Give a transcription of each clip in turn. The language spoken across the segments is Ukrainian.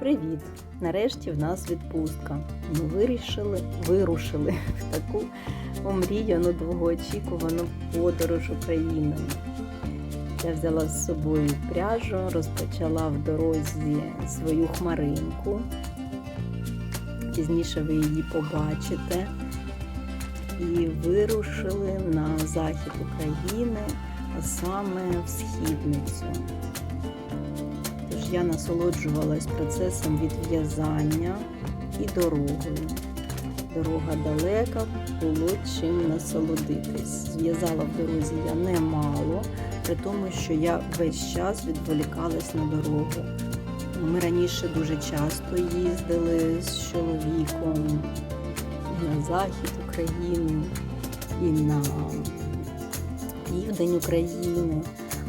Привіт! Нарешті в нас відпустка. Ми вирішили, вирушили в таку омріяну довгоочікувану подорож Україною. Я взяла з собою пряжу, розпочала в дорозі свою хмаринку. Пізніше ви її побачите. І вирушили на захід України, а саме в східницю. Я насолоджувалась процесом відв'язання і дорогою. Дорога далека, було чим насолодитись. Зв'язала в дорозі я немало, при тому, що я весь час відволікалась на дорогу. Ми раніше дуже часто їздили з чоловіком на захід України, і на південь України.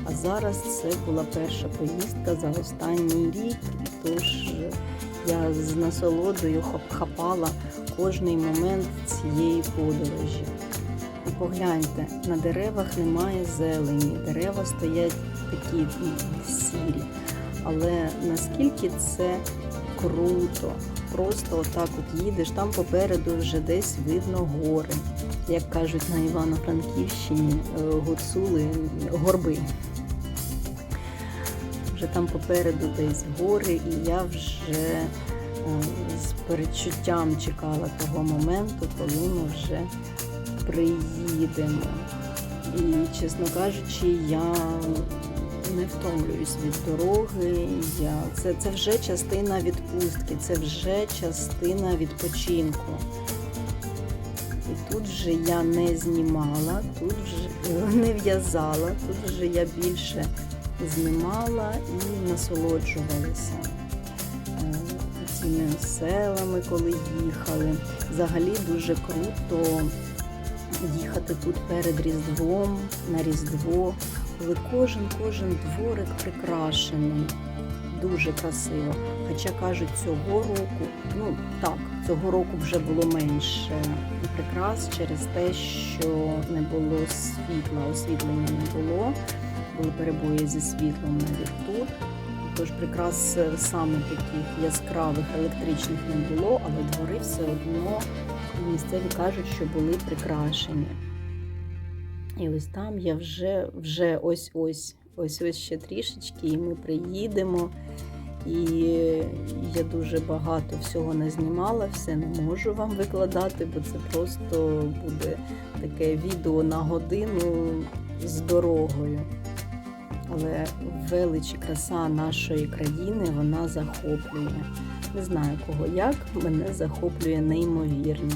А зараз це була перша поїздка за останній рік, тож я з насолодою хапала кожний момент цієї подорожі. І погляньте, на деревах немає зелені, дерева стоять такі сірі. Але наскільки це круто, просто отак от їдеш, там попереду вже десь видно гори. Як кажуть на Івано-Франківщині, е, гуцули, горби. Вже там попереду десь гори, і я вже е, з передчуттям чекала того моменту, коли ми вже приїдемо. І, чесно кажучи, я не втомлююсь від дороги. Я... Це, це вже частина відпустки, це вже частина відпочинку. І тут вже я не знімала, тут вже е, не в'язала, тут вже я більше знімала і насолоджувалася е, цими селами, коли їхали. Взагалі дуже круто їхати тут перед Різдвом, на Різдво, коли кожен кожен дворик прикрашений. Дуже красиво. Хоча кажуть, цього року, ну так, цього року вже було менше прикрас через те, що не було світла, освітлення не було, були перебої зі світлом навіть тут. Тож прикрас саме таких яскравих електричних не було, але двори все одно місцеві кажуть, що були прикрашені. І ось там я вже вже ось-ось, ось-ось ще трішечки, і ми приїдемо. І я дуже багато всього не знімала, все не можу вам викладати, бо це просто буде таке відео на годину з дорогою. Але велич і краса нашої країни вона захоплює. Не знаю кого як, мене захоплює неймовірно.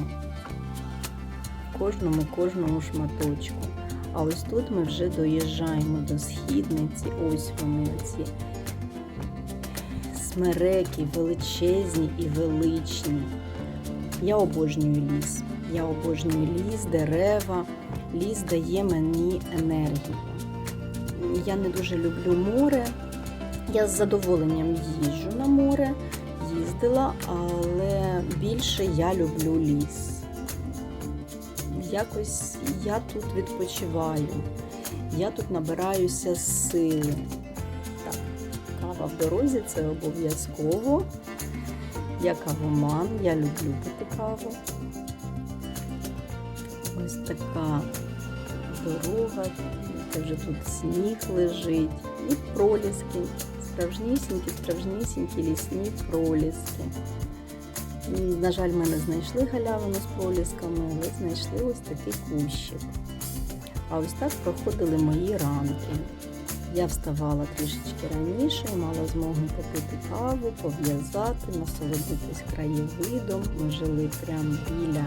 Кожному, кожному шматочку. А ось тут ми вже доїжджаємо до східниці. Ось вони ці смереки величезні і величні. Я обожнюю ліс. Я обожнюю ліс, дерева. Ліс дає мені енергію. Я не дуже люблю море. Я з задоволенням їжджу на море, їздила, але більше я люблю ліс. Якось я тут відпочиваю, я тут набираюся сили. Кава в дорозі це обов'язково. Я кавоман, я люблю пити каву. Ось така дорога, це вже тут сніг лежить і проліски. Справжнісінькі, справжнісінькі лісні проліски. І, На жаль, ми не знайшли галявину з пролісками, але знайшли ось такий кущик. А ось так проходили мої ранки. Я вставала трішечки раніше, мала змогу попити каву, пов'язати, насолодитись краєвидом. Ми жили прямо біля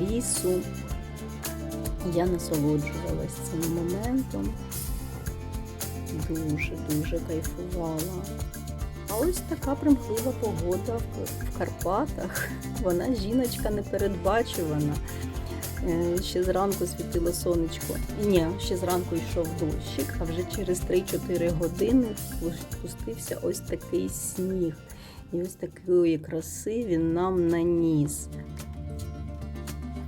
лісу. Я насолоджувалась цим моментом. Дуже-дуже кайфувала. А ось така примхлива погода в- Карпатах. Вона жіночка непередбачувана. Е, Ще зранку світило сонечко. Ні, ще зранку йшов дощик, а вже через 3-4 години спустився ось такий сніг. І ось такої краси він нам наніс.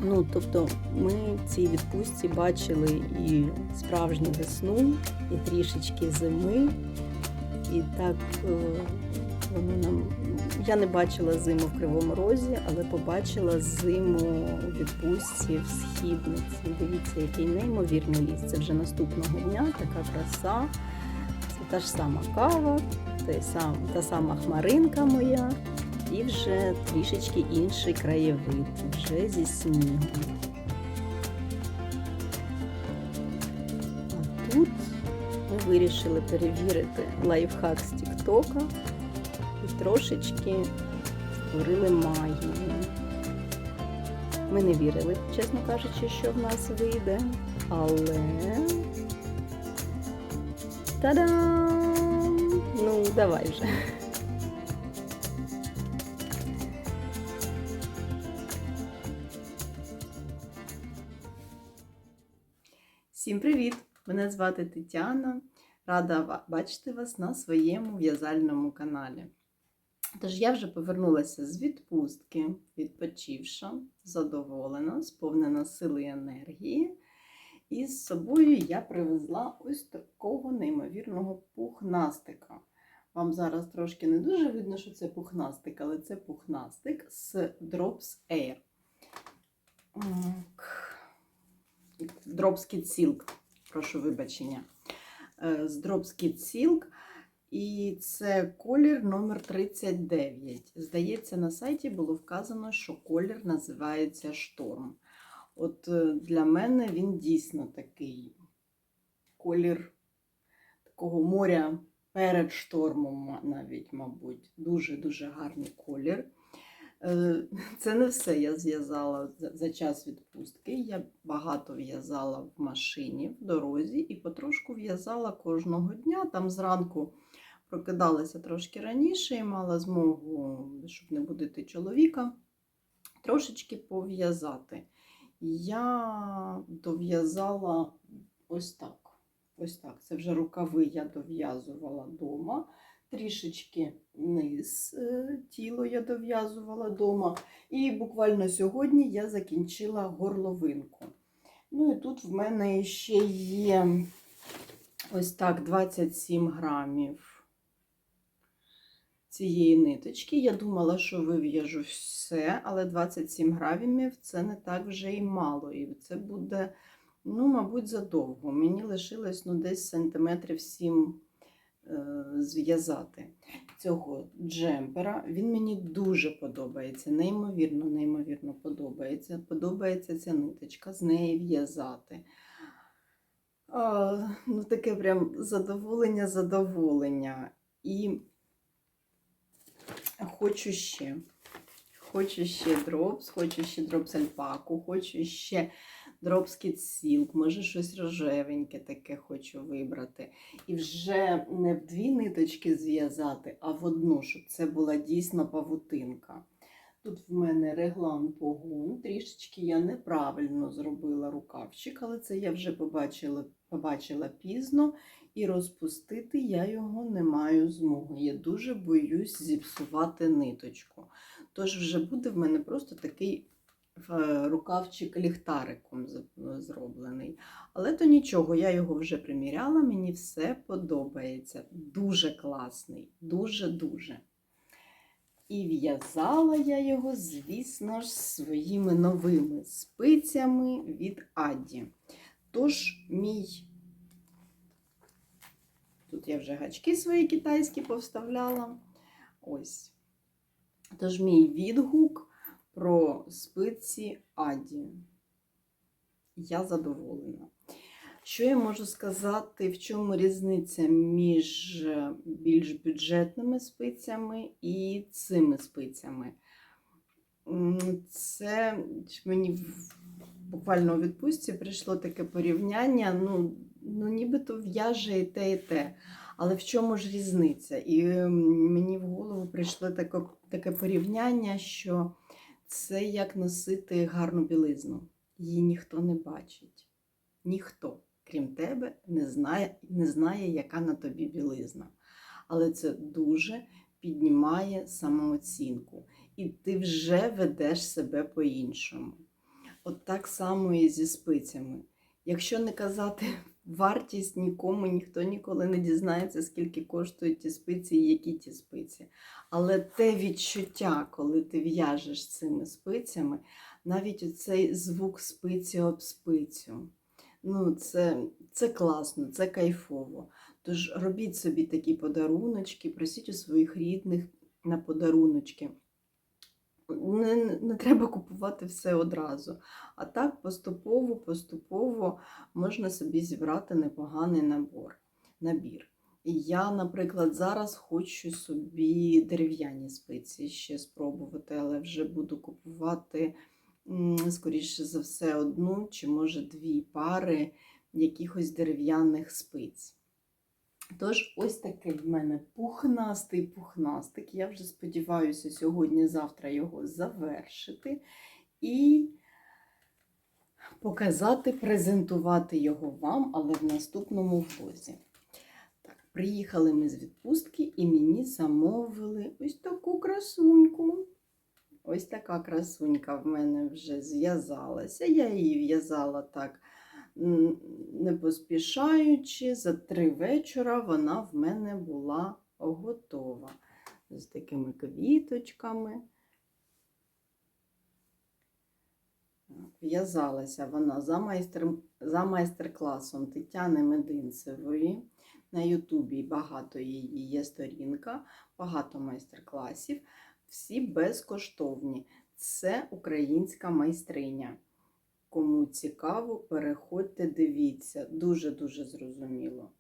Ну, тобто ми в цій відпустці бачили і справжню весну, і трішечки зими, і так е, Воно нам я не бачила зиму в Кривому Розі, але побачила зиму у відпустці в східниці. Дивіться, який неймовірний ліс. Це вже наступного дня, така краса. Це та ж сама кава, та сама хмаринка моя, і вже трішечки інший краєвид, вже зі снігом. А тут ми вирішили перевірити лайфхак з Тіктока трошечки створили магію. Ми не вірили, чесно кажучи, що в нас вийде, але. Та-дам! Ну, давай вже. Всім привіт! Мене звати Тетяна. Рада бачити вас на своєму в'язальному каналі. Тож я вже повернулася з відпустки, відпочивша, задоволена, сповнена сили і енергії. І з собою я привезла ось такого неймовірного пухнастика. Вам зараз трошки не дуже видно, що це пухнастик, але це пухнастик з Drops Air. Так. Drops Silk, прошу вибачення. Е, З Drops Kid Silk. І це колір номер 39. Здається, на сайті було вказано, що колір називається Шторм. От е, для мене він дійсно такий колір такого моря перед штормом, навіть, мабуть. Дуже-дуже гарний колір. Е, Це не все я зв'язала за- за час відпустки. Я багато в'язала в машині, в дорозі і потрошку в'язала кожного дня. Там зранку прокидалася трошки раніше і мала змогу, щоб не будити чоловіка, трошечки пов'язати. Я дов'язала ось так. Ось так. Це вже рукави я дов'язувала вдома. Трішечки низ е, тіло я дов'язувала вдома. І буквально сьогодні я закінчила горловинку. Ну і тут в мене ще є ось так 27 грамів цієї ниточки. Я думала, що вив'яжу все, але 27 грамів це не так вже і мало. І це буде, ну, мабуть, задовго. Мені лишилось ну, десь сантиметрів 7 е, зв'язати цього джемпера. Він мені дуже подобається, неймовірно, неймовірно подобається. Подобається ця ниточка, з неї в'язати. Ну, таке прям задоволення, задоволення. І хочу ще. Хочу ще дропс, хочу ще дропс альпаку, хочу ще дропс кітсілк, може щось рожевеньке таке хочу вибрати. І вже не в дві ниточки зв'язати, а в одну, щоб це була дійсно павутинка. Тут в мене реглан погон. Трішечки я неправильно зробила рукавчик, але це я вже побачила, побачила пізно, і розпустити я його не маю змоги. Я дуже боюсь зіпсувати ниточку. Тож вже буде в мене просто такий е, рукавчик ліхтариком зроблений. Але то нічого, я його вже приміряла, мені все подобається. Дуже класний, дуже-дуже. І в'язала я його, звісно ж, своїми новими спицями від Аді. Тож, мій. Тут я вже гачки свої китайські повставляла. Ось. Тож, мій відгук про спиці Аді. Я задоволена. Що я можу сказати, в чому різниця між е, більш бюджетними спицями і цими спицями? Це мені буквально у відпустці прийшло таке порівняння. Ну, ну нібито в'яже і те, і те. Але в чому ж різниця? І мені в голову прийшло таке, таке порівняння, що це як носити гарну білизну. Її ніхто не бачить. Ніхто, крім тебе, не знає, не знає, яка на тобі білизна. Але це дуже піднімає самооцінку. І ти вже ведеш себе по-іншому. От так само і зі спицями. Якщо не казати вартість нікому, ніхто ніколи не дізнається, скільки коштують ті спиці і які ті спиці. Але те відчуття, коли ти в'яжеш цими спицями, навіть оцей звук спиці об спицю. Ну, це, це класно, це кайфово. Тож робіть собі такі подаруночки, просіть у своїх рідних на подаруночки. Не, не, треба купувати все одразу. А так поступово, поступово можна собі зібрати непоганий набор, набір. Я, наприклад, зараз хочу собі дерев'яні спиці ще спробувати, але вже буду купувати, скоріше за все, одну чи може дві пари якихось дерев'яних спиць. Тож, ось такий в мене пухнастий пухнастик. Я вже сподіваюся сьогодні-завтра його завершити і показати, презентувати його вам, але в наступному влозі. Так, приїхали ми з відпустки і мені замовили ось таку красуньку. Ось така красунька в мене вже зв'язалася. Я її в'язала так не поспішаючи, за три вечора вона в мене була готова. З такими квіточками. В'язалася вона за, майстер, за майстер-класом Тетяни Мединцевої. На Ютубі багато її є сторінка, багато майстер-класів. Всі безкоштовні. Це українська майстриня. Кому цікаво, переходьте, дивіться. Дуже-дуже зрозуміло.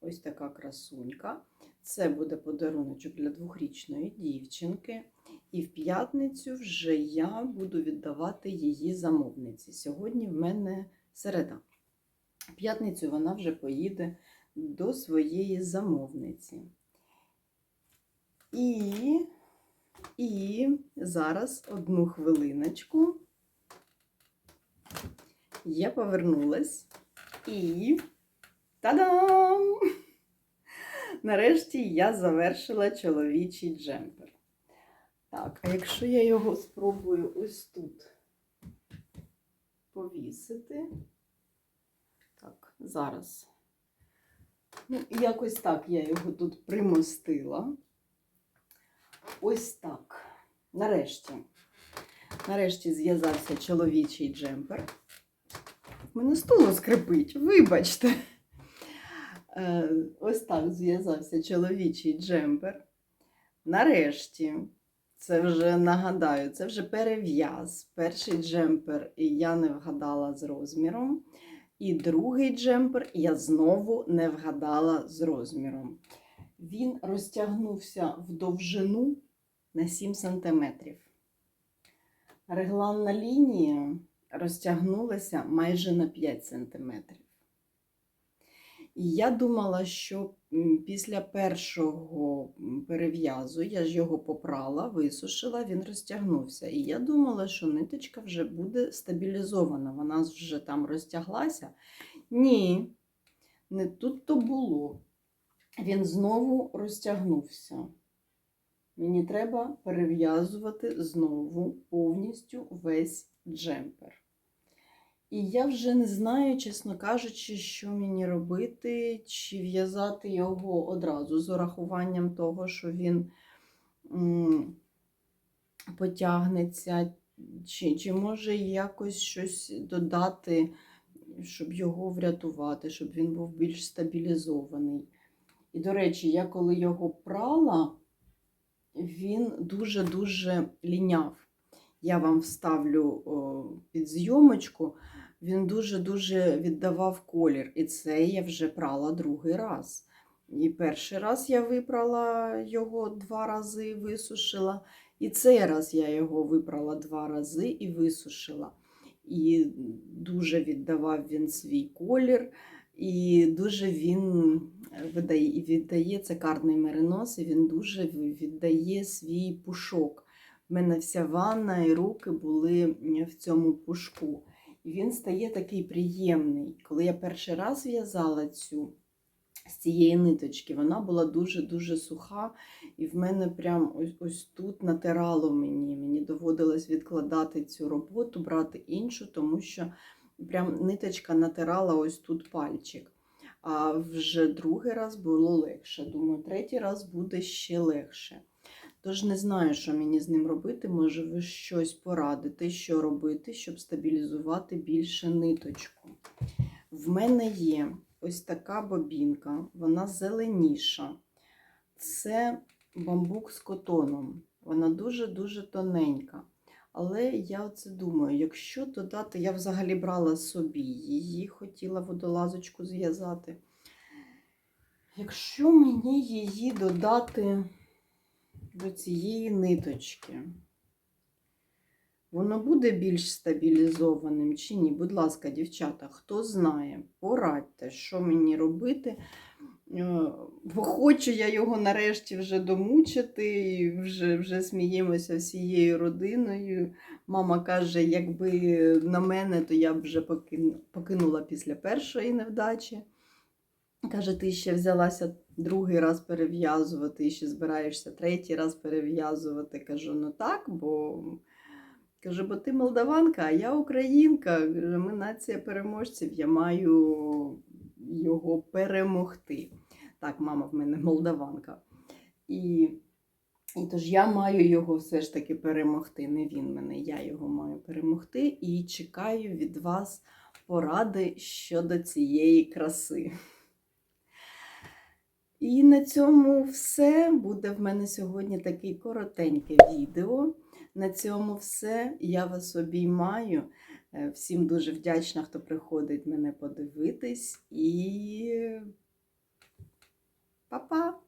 Ось така красунька. Це буде подаруночок для двохрічної дівчинки. І в п'ятницю вже я буду віддавати її замовниці. Сьогодні в мене середа. В п'ятницю вона вже поїде до своєї замовниці. І, і зараз одну хвилиночку. Я повернулась і та-дам! Нарешті я завершила чоловічий джемпер. Так, а якщо я його спробую ось тут повісити, так, зараз. Ну, якось так я його тут примостила. Ось так. Нарешті. Нарешті зв'язався чоловічий джемпер. В мене стуло скрипить, вибачте. Е, Ось так зв'язався чоловічий джемпер. Нарешті, це вже нагадаю, це вже перев'яз. Перший джемпер я не вгадала з розміром. І другий джемпер я знову не вгадала з розміром. Він розтягнувся в довжину на 7 см. Регланна лінія розтягнулася майже на 5 см. І я думала, що після першого перев'язу я ж його попрала, висушила, він розтягнувся. І я думала, що ниточка вже буде стабілізована, вона вже там розтяглася. Ні, не тут то було. Він знову розтягнувся. Мені треба перев'язувати знову повністю весь джемпер. І я вже не знаю, чесно кажучи, що мені робити, чи в'язати його одразу з урахуванням того, що він потягнеться, чи, чи може якось щось додати, щоб його врятувати, щоб він був більш стабілізований. І, до речі, я коли його прала, він дуже-дуже ліняв. Я вам вставлю під зйомочку. Він дуже-дуже віддавав колір. І це я вже прала другий раз. І перший раз я випрала його два рази і висушила. І цей раз я його випрала два рази і висушила. І дуже віддавав він свій колір, і дуже він видає, віддає це карний меринос, і він дуже віддає свій пушок. У мене вся ванна і руки були в цьому пушку. І він стає такий приємний. Коли я перший раз в'язала цю з цієї ниточки, вона була дуже-дуже суха, і в мене прям ось, ось тут натирало мені. Мені доводилось відкладати цю роботу, брати іншу, тому що прям ниточка натирала ось тут пальчик. а вже другий раз було легше. Думаю, третій раз буде ще легше. Тож не знаю, що мені з ним робити. Може, ви щось порадите, що робити, щоб стабілізувати більше ниточку. В мене є ось така бобінка, вона зеленіша. Це бамбук з котоном. Вона дуже-дуже тоненька. Але я оце думаю, якщо додати, я взагалі брала собі її, хотіла водолазочку зв'язати. Якщо мені її додати до цієї ниточки, воно буде більш стабілізованим чи ні? Будь ласка, дівчата, хто знає, порадьте, що мені робити. Е, Бо хочу я його нарешті вже домучити, і вже, вже сміємося всією родиною. Мама каже, якби на мене, то я б вже покинула після першої невдачі. Каже, ти ще взялася другий раз перев'язувати, і ще збираєшся третій раз перев'язувати. Кажу, ну так, бо кажу, бо ти молдаванка, а я українка. Ми нація переможців, я маю його перемогти. Так, мама в мене молдаванка. І, і тож я маю його все ж таки перемогти. Не він мене, я його маю перемогти. І чекаю від вас поради щодо цієї краси. І на цьому все. Буде в мене сьогодні таке коротеньке відео. На цьому все. Я вас обіймаю. Е, Всім дуже вдячна, хто приходить мене подивитись. І па-па!